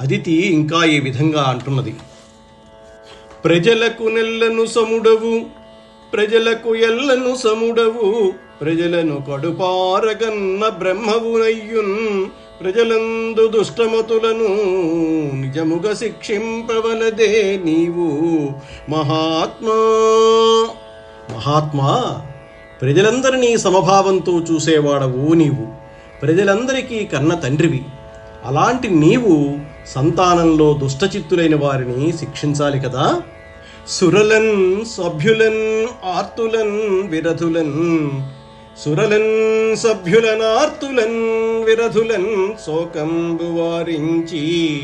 అదితి ఇంకా ఈ విధంగా అంటున్నది? ప్రజలకు నెల్లను సముడవు ప్రజలకు ఎల్లను సముడవు ప్రజలను కడుపారగన్న బ్రహ్మవునయ్యున్ ప్రజలందు దుష్టమతులను నిజముగ శిక్షింపవలదే నీవు మహాత్మా. మహాత్మా ప్రజలందరినీ సమభావంతో చూసేవాడవు నీవు. ప్రజలందరికీ కన్న తండ్రివి. అలాంటి నీవు సంతానంలో దుష్టచిత్తులైన వారిని శిక్షించాలి కదా. సురలన్ సభ్యులన్ ఆర్తులన్ విరధులన్. సురలన్ సభ్యులన్ ఆర్తులన్ విరధులన్. శోకంబు వారించి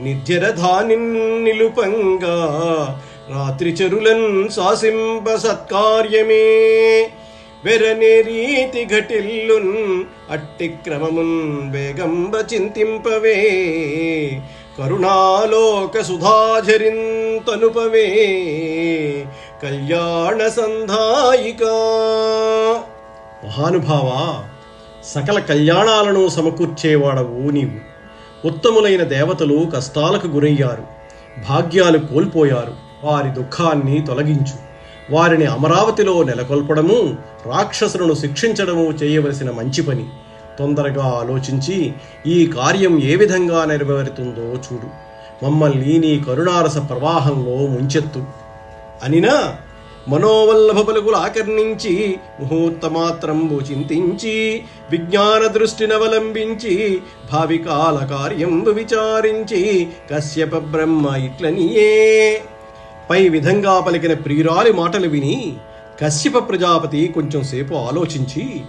నిర్జరధానిన్ నిలుపంగా రాత్రి చరులన్ శాసింప సత్కార్యమే. వెరని రీతి ఘటిల్లున్ అట్టి క్రమమున్ వేగంబ చింతింపవే కరుణాలోక సుధాజరింతనుపవే కళ్యాణ సంధాయిక. మహానుభావ సకల కళ్యాణాలను సమకూర్చేవాడవు నీవు. ఉత్తములైన దేవతలు కష్టాలకు గురయ్యారు. భాగ్యాలు కోల్పోయారు. వారి దుఃఖాన్ని తొలగించు. వారిని అమరావతిలో నెలకొల్పడము రాక్షసులను శిక్షించడము చేయవలసిన మంచి పని. తొందరగా ఆలోచించి ఈ కార్యం ఏ విధంగా నెరవేరుతుందో చూడు. మమ్మల్ని నీ కరుణారస ప్రవాహంలో ముంచెత్తు. అనినా మనోవల్లభ పలుకులు ఆకర్ణించి ముహూర్తమాత్రంబు చింతించి విజ్ఞాన దృష్టినవలంబించి భావికాల కార్యంబు విచారించి కశ్యప బ్రహ్మ ఇట్లనియే. పై విధంగా పలికిన ప్రియురాలి మాటలు విని కశ్యప ప్రజాపతి కొంచెం సేపు ఆలోచించి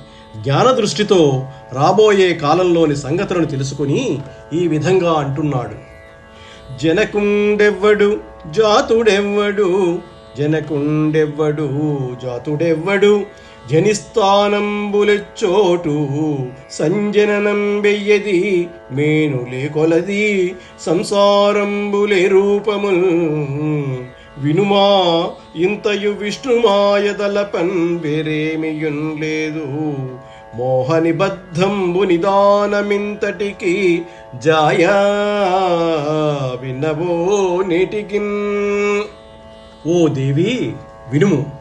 జ్ఞాన దృష్టితో రాబోయే కాలంలోని సంగతులను తెలుసుకుని ఈ విధంగా అంటున్నాడు. జనకుండెవ్వడు జాతుడెవ్వడు జనకుండెవ్వడు జాతుడెవ్వడు జనిస్థానంబులెచ్చోటు సంజననం వెయ్యది మేనులే కొలది సంసారంబులే రూపముల్. వినుమా ఇంతయు విష్ణుమాయదలపన్ వేరేమియున్ లేదు. మోహని బద్ధంబు నిదానమింతటికి జాయా వినవో నేటికిన్. ఓ దేవి వినుము.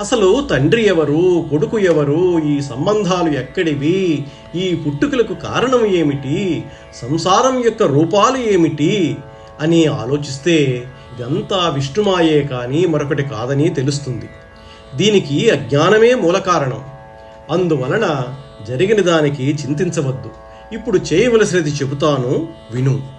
అసలు తండ్రి ఎవరు కొడుకు ఎవరు ఈ సంబంధాలు ఎక్కడివి? ఈ పుట్టుకలకు కారణం ఏమిటి? సంసారం యొక్క రూపాలు ఏమిటి? అని ఆలోచిస్తే ఇదంతా విష్ణుమాయే కానీ మరొకటి కాదని తెలుస్తుంది. దీనికి అజ్ఞానమే మూల కారణం. అందువలన జరిగిన దానికి చింతించవద్దు. ఇప్పుడు చేయవలసినది చెబుతాను విను.